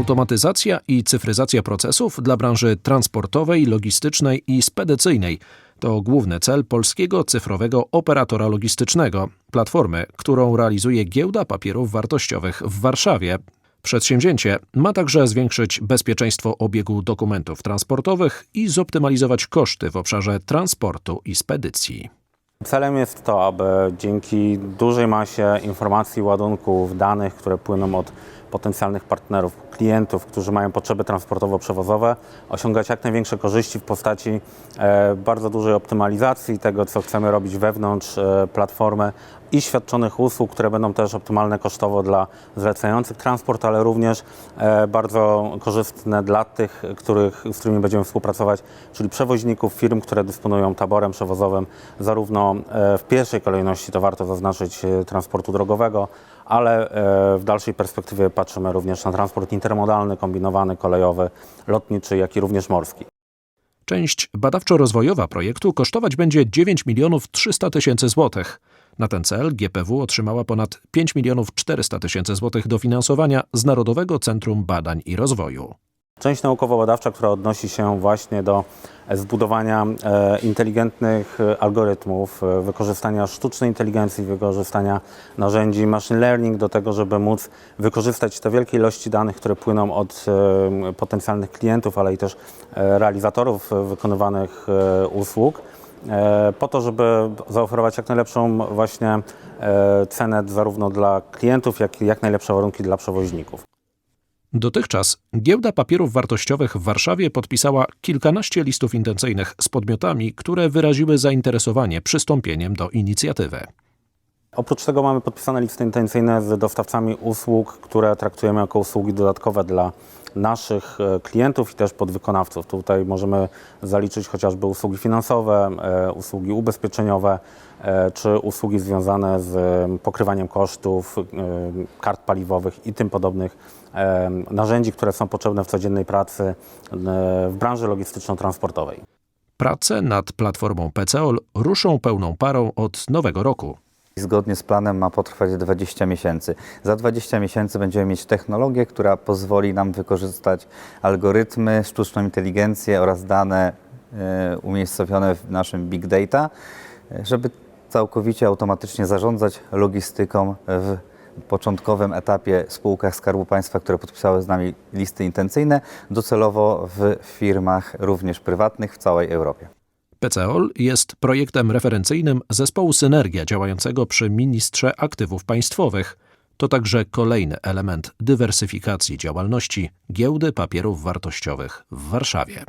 Automatyzacja i cyfryzacja procesów dla branży transportowej, logistycznej i spedycyjnej to główny cel polskiego cyfrowego operatora logistycznego, platformy, którą realizuje Giełda Papierów Wartościowych w Warszawie. Przedsięwzięcie ma także zwiększyć bezpieczeństwo obiegu dokumentów transportowych i zoptymalizować koszty w obszarze transportu i spedycji. Celem jest to, aby dzięki dużej masie informacji, ładunków, danych, które płyną od potencjalnych partnerów, klientów, którzy mają potrzeby transportowo-przewozowe, osiągać jak największe korzyści w postaci e, bardzo dużej optymalizacji tego, co chcemy robić wewnątrz e, platformy i świadczonych usług, które będą też optymalne kosztowo dla zlecających transport, ale również e, bardzo korzystne dla tych, których, z którymi będziemy współpracować, czyli przewoźników, firm, które dysponują taborem przewozowym, zarówno w pierwszej kolejności, to warto zaznaczyć, transportu drogowego, ale w dalszej perspektywie patrzymy również na transport intermodalny, kombinowany, kolejowy, lotniczy, jak i również morski. Część badawczo-rozwojowa projektu kosztować będzie 9 milionów 300 tysięcy złotych. Na ten cel GPW otrzymała ponad 5 milionów 400 tysięcy złotych dofinansowania z Narodowego Centrum Badań i Rozwoju. Część naukowo-badawcza, która odnosi się właśnie do e, zbudowania e, inteligentnych e, algorytmów, wykorzystania sztucznej inteligencji, wykorzystania narzędzi machine learning do tego, żeby móc wykorzystać te wielkie ilości danych, które płyną od potencjalnych klientów, ale i też realizatorów wykonywanych usług po to, żeby zaoferować jak najlepszą właśnie cenę zarówno dla klientów, jak i jak najlepsze warunki dla przewoźników. Dotychczas Giełda Papierów Wartościowych w Warszawie podpisała kilkanaście listów intencyjnych z podmiotami, które wyraziły zainteresowanie przystąpieniem do inicjatywy. Oprócz tego mamy podpisane listy intencyjne z dostawcami usług, które traktujemy jako usługi dodatkowe dla naszych e, klientów i też podwykonawców. Tutaj możemy zaliczyć chociażby usługi finansowe, e, usługi ubezpieczeniowe, e, czy usługi związane z pokrywaniem kosztów, kart paliwowych i tym podobnych narzędzi, które są potrzebne w codziennej pracy w branży logistyczno-transportowej. Prace nad platformą PCOL ruszą pełną parą od nowego roku. Zgodnie z planem ma potrwać 20 miesięcy. Za 20 miesięcy będziemy mieć technologię, która pozwoli nam wykorzystać algorytmy, sztuczną inteligencję oraz dane e, umiejscowione w naszym big data, żeby całkowicie automatycznie zarządzać logistyką w początkowym etapie spółkach Skarbu Państwa, które podpisały z nami listy intencyjne, docelowo w firmach również prywatnych w całej Europie. PCOL jest projektem referencyjnym zespołu Synergia działającego przy Ministrze Aktywów Państwowych. To także kolejny element dywersyfikacji działalności Giełdy Papierów Wartościowych w Warszawie.